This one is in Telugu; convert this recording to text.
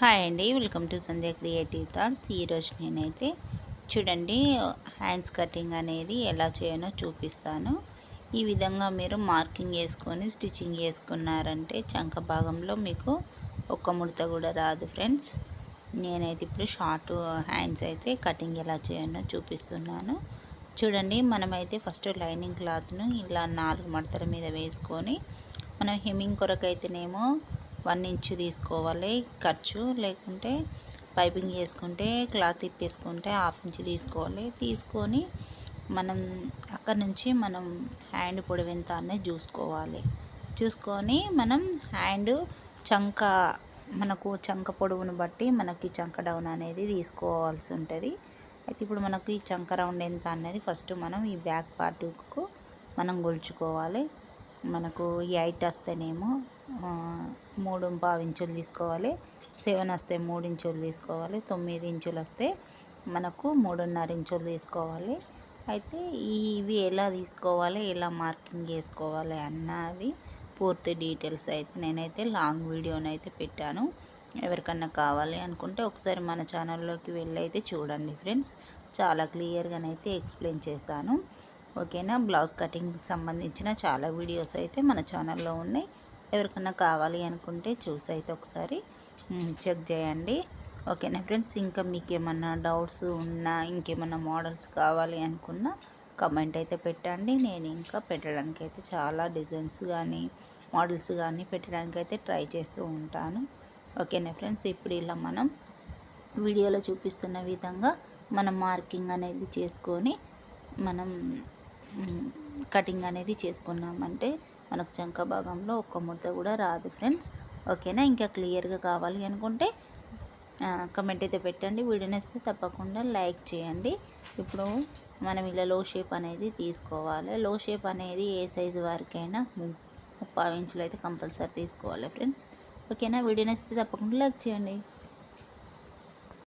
హాయ్ అండి welcome to Sandhya creative thoughts. ఈరోజు నేనైతే చూడండి హ్యాండ్స్ కటింగ్ అనేది ఎలా చేయనో చూపిస్తాను. ఈ విధంగా మీరు మార్కింగ్ వేసుకొని స్టిచ్చింగ్ చేసుకున్నారంటే చంక భాగంలో మీకు ఒక్క ముడత కూడా రాదు ఫ్రెండ్స్. నేనైతే ఇప్పుడు షార్ట్ హ్యాండ్స్ అయితే కటింగ్ ఎలా చేయనో చూపిస్తున్నాను. చూడండి మనమైతే ఫస్ట్ లైనింగ్ క్లాత్ను ఇలా నాలుగు మడతల మీద వేసుకొని మనం హెమ్మింగ్ కొరకైతేనేమో వన్ ఇంచ్ తీసుకోవాలి ఖర్చు. లేకుంటే పైపింగ్ చేసుకుంటే క్లాత్ తిప్పేసుకుంటే హాఫ్ ఇంచ్ తీసుకోవాలి. తీసుకొని మనం అక్కడ నుంచి మనం హ్యాండ్ పొడవు ఎంత అనేది చూసుకోవాలి. చూసుకొని మనం హ్యాండ్ చంక మనకు చంక పొడవును బట్టి మనకి చంక డౌన్ అనేది తీసుకోవాల్సి ఉంటుంది. అయితే ఇప్పుడు మనకు ఈ చంక రౌండ్ ఎంత అనేది ఫస్ట్ మనం ఈ బ్యాక్ పార్ట్కు మనం గొలుచుకోవాలి. మనకు ఎయిట్ వస్తేనేమో మూడు పావు ఇంచులు తీసుకోవాలి. సెవెన్ వస్తే మూడు ఇంచులు తీసుకోవాలి. తొమ్మిది ఇంచులు వస్తే మనకు మూడున్నర ఇంచులు తీసుకోవాలి. అయితే ఇవి ఎలా తీసుకోవాలి ఎలా మార్కింగ్ చేసుకోవాలి అన్నది పూర్తి డీటెయిల్స్ అయితే నేనైతే లాంగ్ వీడియోని అయితే పెట్టాను. ఎవరికన్నా కావాలి అనుకుంటే ఒకసారి మన ఛానల్లోకి వెళ్ళి అయితే చూడండి ఫ్రెండ్స్. చాలా క్లియర్గానైతే ఎక్స్ప్లెయిన్ చేశాను. ఓకేనా? బ్లౌజ్ కటింగ్ సంబంధించిన చాలా వీడియోస్ అయితే మన ఛానల్లో ఉన్నాయి. ఎవరికన్నా కావాలి అనుకుంటే చూసి అయితే ఒకసారి చెక్ చేయండి. ఓకేనా ఫ్రెండ్స్? ఇంకా మీకు ఏమన్నా డౌట్స్ ఉన్నా ఇంకేమన్నా మోడల్స్ కావాలి అనుకున్నా కమెంట్ అయితే పెట్టండి. నేను ఇంకా పెట్టడానికి అయితే చాలా డిజైన్స్ కానీ మోడల్స్ కానీ పెట్టడానికి అయితే ట్రై చేస్తూ ఉంటాను. ఓకేనా ఫ్రెండ్స్? ఇప్పుడు ఇలా మనం వీడియోలో చూపిస్తున్న విధంగా మనం మార్కింగ్ అనేది చేసుకొని మనం కటింగ్ అనేది చేసుకున్నామంటే మనకు చంక భాగంలో ఒక్క ముడత కూడా రాదు ఫ్రెండ్స్. ఓకేనా? ఇంకా క్లియర్గా కావాలి అనుకుంటే కమెంట్ అయితే పెట్టండి. వీడియో నేస్తే తప్పకుండా లైక్ చేయండి. ఇప్పుడు మనం ఇలా లో షేప్ అనేది తీసుకోవాలి. లో షేప్ అనేది ఏ సైజు వరకైనా ముప్పై ఇంచులు అయితే కంపల్సరీ తీసుకోవాలి ఫ్రెండ్స్. ఓకేనా? వీడియో నేస్తే తప్పకుండా లైక్ చేయండి.